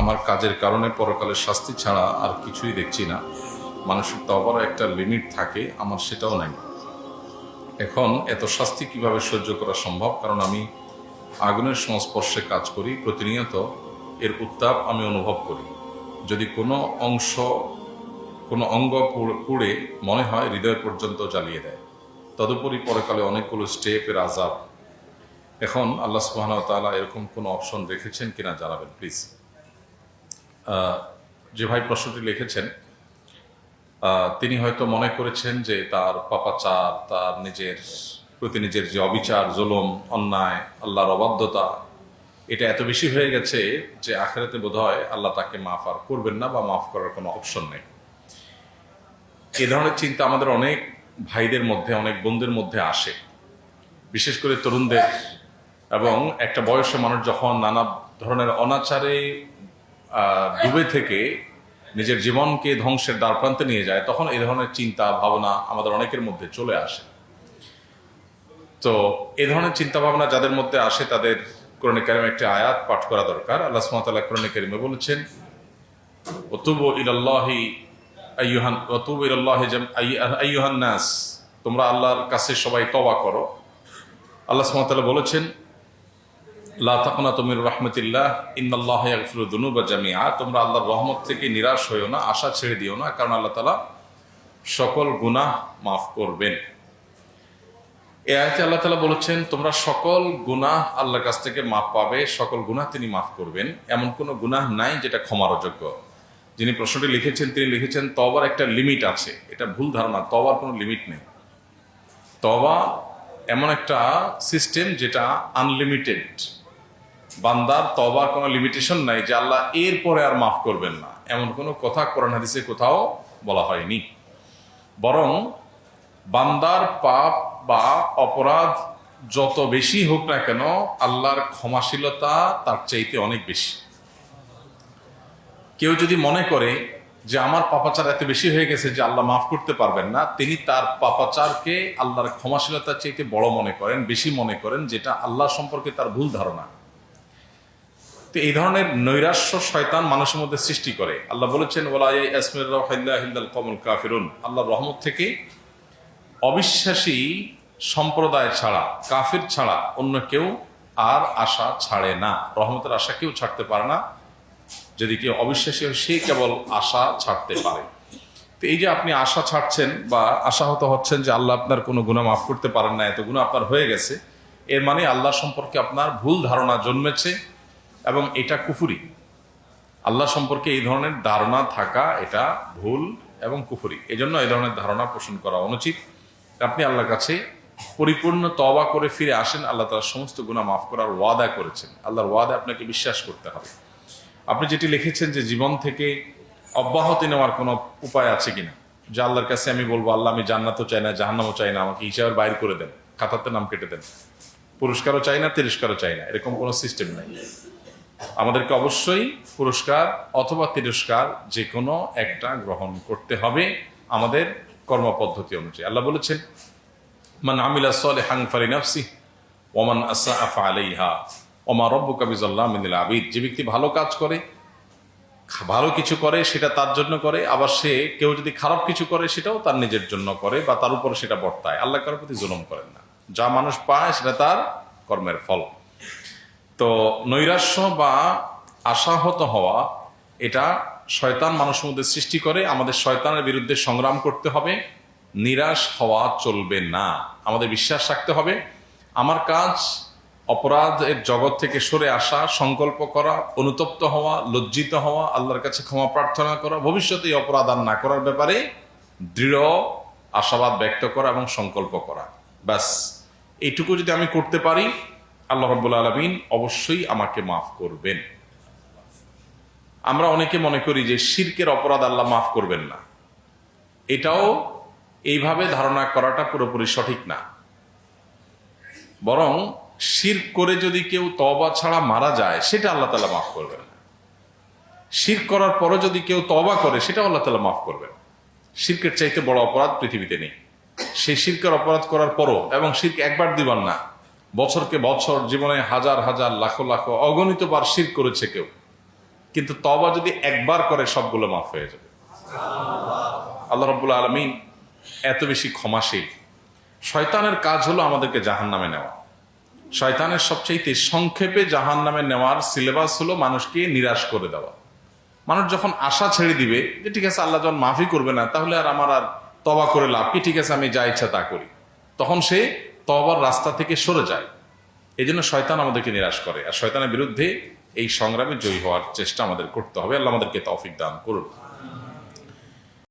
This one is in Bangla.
আমার কাজের কারণে পরকালের শাস্তি ছাড়া আর কিছুই দেখছি না। মানুষের তবারও একটা লিমিট থাকে, আমার সেটাও নাই। এখন এত শাস্তি কীভাবে সহ্য করা সম্ভব? কারণ আমি আগুনের সংস্পর্শে কাজ করি, প্রতিনিয়ত এর উত্তাপ আমি অনুভব করি। যদি কোনো অংশ, কোনো অঙ্গ পুড়ে মনে হয় হৃদয় পর্যন্ত জ্বালিয়ে দেয়, তদুপরি পরকালে অনেকগুলো স্টেপের আজাব এখন আল্লাহ সুবাহন তালা এরকম কোনো অপশন রেখেছেন কিনা জানাবেন প্লিজ যে ভাই প্রশ্নটি লিখেছেন তিনি হয়তো মনে করেছেন যে তার পাপাচার তার নিজের, প্রতি নিজের যে অবিচার, জুলুম, অন্যায়, আল্লাহর অবাধ্যতা, এটা এত বেশি হয়ে গেছে যে আখেরাতে বোধ হয় আল্লাহ তাকে মাফ আর করবেন না বা মাফ করার কোনো অপশন নেই। এ ধরনের চিন্তা আমাদের অনেক ভাইদের মধ্যে, অনেক বোনদের মধ্যে আসে। বিশেষ করে তরুণদের। এবং একটা বয়সে মানুষ যখন নানা ধরনের অনাচারে ডুবে থেকে নিজের জীবনকে ধ্বংসের দ্বারপ্রান্তে নিয়ে যায়, তখন এই ধরনের চিন্তা, ভাবনা আমাদের অনেকের মধ্যে চলে আসে। তো এই ধরনের চিন্তা ভাবনা যাদের মধ্যে আসে, তাদের কোরআনে কারিমে একটি আয়াত পাঠ করা দরকার। আল্লাহ সুবহানাহু কোরআনে কারিমে বলেছেন, ওতুবু ইলাল্লাহি আইয়ুহান, ওতুবু ইলাল্লাহি আইয়ুহান- নাস। তোমরা আল্লাহর কাছে সবাই তওবা করো। আল্লাহ তাআলা বলেছেন লা তাকুনা তুমির রহমতিল্লাহ, ইন্নাল্লাহ ইয়াগফিরু দুনুবা জামিআ। তোমরা আল্লাহর রহমত থেকে নিরাশ হইও না, আশা ছেড়ে দিও না, কারণ আল্লাহ তাআলা সকল গুনাহ মাফ করবেন। এ আয়াতে আল্লাহ তাআলা বলেছেন, তোমরা সকল গুনাহ আল্লাহর কাছ থেকে মাফ পাবে, সকল গুনাহ তিনি মাফ করবেন। এমন কোনো গুনাহ নাই যেটা ক্ষমার অযোগ্য যিনি প্রশ্নটি লিখেছেন, তিনি লিখেছেন তবার একটা লিমিট আছে। এটা ভুল ধারণা তবার কোনো লিমিট নেই। তবা এমন একটা সিস্টেম যেটা আনলিমিটেড বান্দার তবার কোনো লিমিটেশন নাই যে আল্লাহ এর পরে আর মাফ করবেন না। এমন কোনো কথা কোরআন হাদিসে কোথাও বলা হয়নি। বরং বান্দার পাপ বা অপরাধ যত বেশি হোক না কেন আল্লাহর ক্ষমাশীলতা তার চাইতে অনেক বেশি। কেউ যদি মনে করে যে আমার পাপাচার এত বেশি হয়ে গেছে যে আল্লাহ মাফ করতে পারবেন না, তিনি তার পাপাচারকে আল্লাহর ক্ষমাশীলতার চাইতে বড় মনে করেন, বেশি মনে করেন, যেটা আল্লাহ সম্পর্কে তার ভুল ধারণা। তো এই ধরনের নৈরাশ্য শয়তান মানুষের মধ্যে সৃষ্টি করে। আল্লাহ বলেছেন কমল কাফিরুন। আল্লাহ রহমত থেকে অবিশ্বাসী সম্প্রদায় ছাড়া, কাফির ছাড়া অন্য কেউ আর আশা ছাড়ে না। রহমতের আশা কেউ ছাড়তে পারে না। যদি কেউ অবিশ্বাসী হয়, সে কেবল আশা ছাড়তে পারে। তো এই যে আপনি আশা ছাড়ছেন বা আশাহত হচ্ছেন যে আল্লাহ আপনার কোনো গুণা মাফ করতে পারেন না, এত গুণা আপনার হয়ে গেছে, এর মানে আল্লাহ সম্পর্কে আপনার ভুল ধারণা জন্মেছে। এবং এটা কুফুরি। আল্লাহ সম্পর্কে এই ধরনের ধারণা থাকা এটা ভুল এবং কুফুরি। এজন্য এই ধরনের ধারণা পোষণ করা অনুচিত। আপনি আল্লাহর কাছে পরিপূর্ণ তবা করে ফিরে আসেন, আল্লাহ তার সমস্ত গুণা মাফ করার ওয়াদা করেছেন। আল্লাহর ওয়াদা আপনাকে বিশ্বাস করতে হবে। আপনি যেটি লিখেছেন যে জীবন থেকে অব্যাহতি নেওয়ার কোনো উপায় আছে কিনা, যে আল্লাহর কাছে আমি বলব, আল্লাহ আমি জান্নাতও চাই না, জাহান্নামও চাই না, আমাকে হিসাবের বাইর করে দেন, খাতাতে নাম কেটে দেন। পুরস্কারও চাই না, তিরস্কারও চাই না, এরকম কোনো সিস্টেম নাই। আমাদেরকে অবশ্যই পুরস্কার অথবা তিরস্কার যে কোনো একটা গ্রহণ করতে হবে আমাদের কর্মপদ্ধতি অনুযায়ী। আল্লাহ বলেছেন, মান আমিলা সলে হাংফারি নাফসি ওমান আসা আফা আলাইহা ওমা রব্বু কাবিজাল্লাহ মিনিল আবিদ। যে ব্যক্তি ভালো কাজ করে ভালো কিছু করে, সেটা তার জন্য করে, আবার সে কেউ যদি খারাপ কিছু করে, সেটাও তার নিজের জন্য করে বা তার উপর সেটা বর্তায়। আল্লাহ কারোর প্রতি জুলুম করেন না। যা মানুষ পায়, সেটা তার কর্মের ফল। তো নৈরাশ্য বা আশাহত হওয়া, এটা শয়তান মানুষের মধ্যে সৃষ্টি করে, আমাদের শয়তানের বিরুদ্ধে সংগ্রাম করতে হবে। নিরাশ হওয়া চলবে না। আমাদের বিশ্বাস রাখতে হবে। আমার কাজ অপরাধের জগৎ থেকে সরে আসা, সংকল্প করা, অনুতপ্ত হওয়া, লজ্জিত হওয়া, আল্লাহর কাছে ক্ষমা প্রার্থনা করা, ভবিষ্যতে এই অপরাধ আর না করার ব্যাপারে দৃঢ় আশাবাদ ব্যক্ত করা এবং সংকল্প করা। ব্যাস, এইটুকু যদি আমি করতে পারি আল্লাহ রব্বুল আলমিন অবশ্যই আমাকে মাফ করবেন। আমরা অনেকে মনে করি যে শিরকের অপরাধ আল্লাহ মাফ করবেন না। এটাও এইভাবে ধারণা করাটা পুরোপুরি সঠিক না। বরং শির করে যদি কেউ তবা ছাড়া মারা যায়, সেটা আল্লাহ তালা মাফ করবেন না। শির করার পরও যদি কেউ তবা করে সেটা আল্লাহ তালা মাফ করবেন। শিরকের চাইতে বড় অপরাধ পৃথিবীতে নেই। সেই শিরকের অপরাধ করার পরও এবং শির্ক একবার দিবার না বছরকে বছর জীবনে হাজার হাজার, লাখো লাখো অগণিত বার শির করেছে কেউ। কিন্তু তবা যদি একবার করে, সবগুলো মাফ হয়ে যাবে। আল্লাহ রব্বুল আলমিন এত বেশি ক্ষমাশীল। শয়তানের কাজ হলো আমাদেরকে জাহান নামে নেওয়া। শয়তানের সবচাইতে সংক্ষেপে জাহান নামে নেওয়ার সিলেবাস হলো মানুষকে নিরাশ করে দেওয়া। মানুষ যখন আশা ছেড়ে দিবে যে, ঠিক আছে, আল্লাহ যখন মাফি করবে না, তাহলে আর আমার আর তবা করে লাভ কি? ঠিক আছে, আমি যা ইচ্ছা তা করি। তখন সে তবার রাস্তা থেকে সরে যায়। এই জন্য শয়তান আমাদেরকে নিরাশ করে। আর শয়তানের বিরুদ্ধে এই সংগ্রামে জয়ী হওয়ার চেষ্টা আমাদের করতে হবে। আল্লাহ আমাদেরকে তফিক দান করুন।